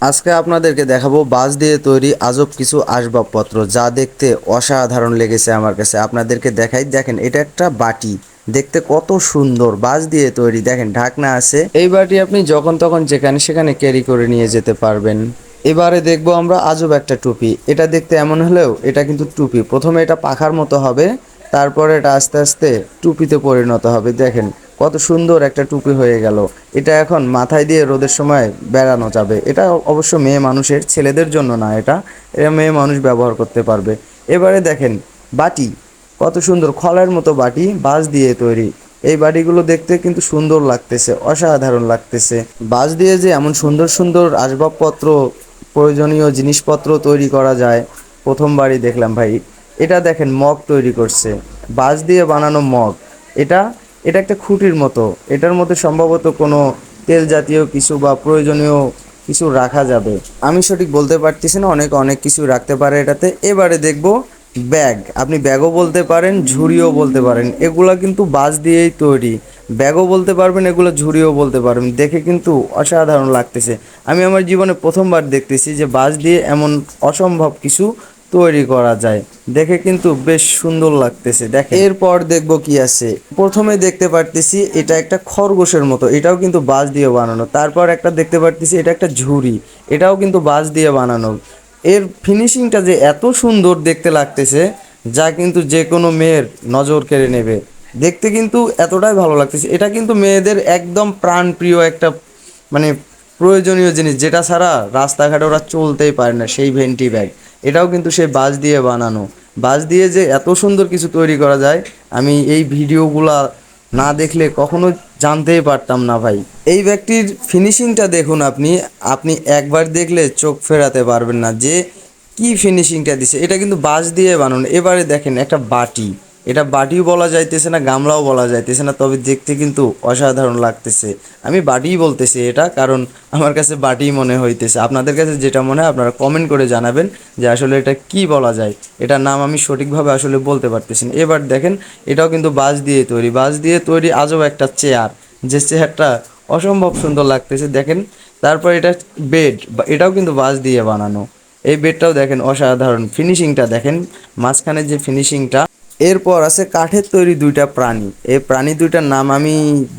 আজকে আপনাদেরকে দেখাবো বাঁশ দিয়ে তৈরি আজব কিছু আসবাবপত্র যা দেখতে অসাধারণ লেগেছে আমার কাছে। আপনাদেরকে দেখাই, দেখেন, এটা একটা বাটি। দেখতে কত সুন্দর বাঁশ দিয়ে তৈরি। দেখেন, ঢাকনা আছে। এই বাটি আপনি যখন তখন যেখানে সেখানে ক্যারি করে নিয়ে যেতে পারবেন। এবারে দেখব আমরা আজব একটা টুপি। এটা দেখতে এমন হলেও এটা কিন্তু টুপি। প্রথমে এটা পাখার মতো হবে, তারপরে এটা আস্তে আস্তে টুপিতে পরিণত হবে। দেখেন কত সুন্দর একটা টুপি হয়ে গেল। এটা এখন মাথায় দিয়ে রোদের সময় বেড়ানো যাবে। এটা অবশ্য মেয়ে মানুষের, ছেলেদের জন্য না এটা। এটা মেয়ে মানুষ ব্যবহার করতে পারবে। এবারে দেখেন, বাটি। কত সুন্দর খলের মতো বাটি, বাঁশ দিয়ে তৈরি। এই বাটিগুলো দেখতে কিন্তু সুন্দর লাগতেছে, অসাধারণ লাগতেছে। বাঁশ দিয়ে যে এমন সুন্দর সুন্দর আসবাবপত্র, প্রয়োজনীয় জিনিসপত্র তৈরি করা যায়। প্রথমবারই দেখলাম ভাই। এটা দেখেন মগ তৈরি করছে। বাঁশ দিয়ে বানানো মগ। এটা এটা একটা খুঁটির মতো। এটার মধ্যে সম্ভবত কোনো তেল জাতীয় কিছু বা প্রয়োজনীয় কিছু রাখা যাবে। আমি সঠিক বলতে পারতেছি না, অনেক অনেক কিছু রাখতে পারে এটাতে। এবারে দেখব ব্যাগ। আপনি ব্যাগও বলতে পারেন, ঝুড়িও বলতে পারেন। এগুলা কিন্তু বাঁশ দিয়েই তৈরি। ব্যাগও বলতে পারবেন, এগুলো ঝুড়িও বলতে পারবেন। দেখে কিন্তু অসাধারণ লাগতেছে। আমি আমার জীবনে প্রথমবার দেখতেছি যে বাঁশ দিয়ে এমন অসম্ভব কিছু তৈরি করা যায়। দেখে কিন্তু বেশ সুন্দর লাগতেছে দেখ এরপর দেখব কি আছে। প্রথমে দেখতে পারতেছি এটা একটা খরগোশের মতো, এটাও কিন্তু বাঁশ দিয়ে বানানো। তারপর একটা দেখতে পারতেছি এটা একটা ঝুড়ি, এটাও কিন্তু বাঁশ দিয়ে বানানো। এর ফিনিশিংটা যে এত সুন্দর দেখতে লাগতেছে, যা কিন্তু যে কোনো মেয়ের নজর কেড়ে নেবে। দেখতে কিন্তু এতটাই ভালো লাগতেছে। এটা কিন্তু মেয়েদের একদম প্রাণপ্রিয় একটা মানে প্রয়োজনীয় জিনিস, যেটা ছাড়া রাস্তাঘাটে ওরা চলতেই পারে না সেই ভেন্টি ব্যাগ। এটাও কিন্তু সে বাঁশ দিয়ে বানানো। বাঁশ দিয়ে যে এত সুন্দর কিছু তৈরি করা যায়, আমি এই ভিডিওগুলা না দেখলে কখনো জানতেই পারতাম না ভাই। এই ব্যাগটির ফিনিশিংটা দেখুন আপনি আপনি একবার দেখলে চোখ ফেরাতে পারবেন না যে কি ফিনিশিংটা দিছে। এটা কিন্তু বাঁশ দিয়ে বানানো। এবারে দেখেন একটা বাটি। এটা বাটিও বলা যাইতেছে না, গামলাও বলা যাইতেছে না, তবে দেখতে কিন্তু অসাধারণ লাগতেছে। আমি বাটিই বলতেছি এটা, কারণ আমার কাছে বাটিই মনে হইতেছে। আপনাদের কাছে যেটা মনে হয় আপনারা কমেন্ট করে জানাবেন যে আসলে এটা কি বলা যায়। এটার নাম আমি সঠিকভাবে আসলে বলতে পারতেছি না। এবার দেখেন, এটাও কিন্তু বাঁশ দিয়ে তৈরি। বাঁশ দিয়ে তৈরি আজও একটা চেয়ার। যে চেয়ারটা অসম্ভব সুন্দর লাগতেছে, দেখেন। তারপর এটা বেড এটাও কিন্তু বাঁশ দিয়ে বানানো। এই বেডটাও দেখেন অসাধারণ। ফিনিশিংটা দেখেন, মাঝখানে যে ফিনিশিংটা এরপর আছে কাঠের তৈরি দুইটা প্রাণী। এই প্রাণী দুইটার নাম আমি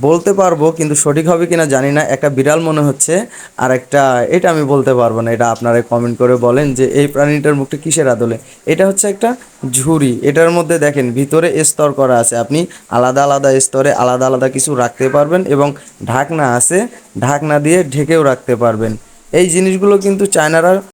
বলতে পারব, কিন্তু সঠিক হবে কিনা জানি না। একটা বিড়াল মনে হচ্ছে আর একটা এটা আমি বলতে পারব না, এটা আপনারা কমেন্ট করে বলেন যে এই প্রাণীটার মুখটা কিসের আদলে? এটা হচ্ছে একটা ঝুড়ি, এটার মধ্যে দেখেন ভিতরে স্তর করা আছে। আপনি আলাদা আলাদা স্তরে আলাদা আলাদা কিছু রাখতে পারবেন এবং ঢাকনা আছে, ঢাকনা দিয়ে ঢেকেও রাখতে পারবেন। এই জিনিসগুলো কিন্তু চায়নারা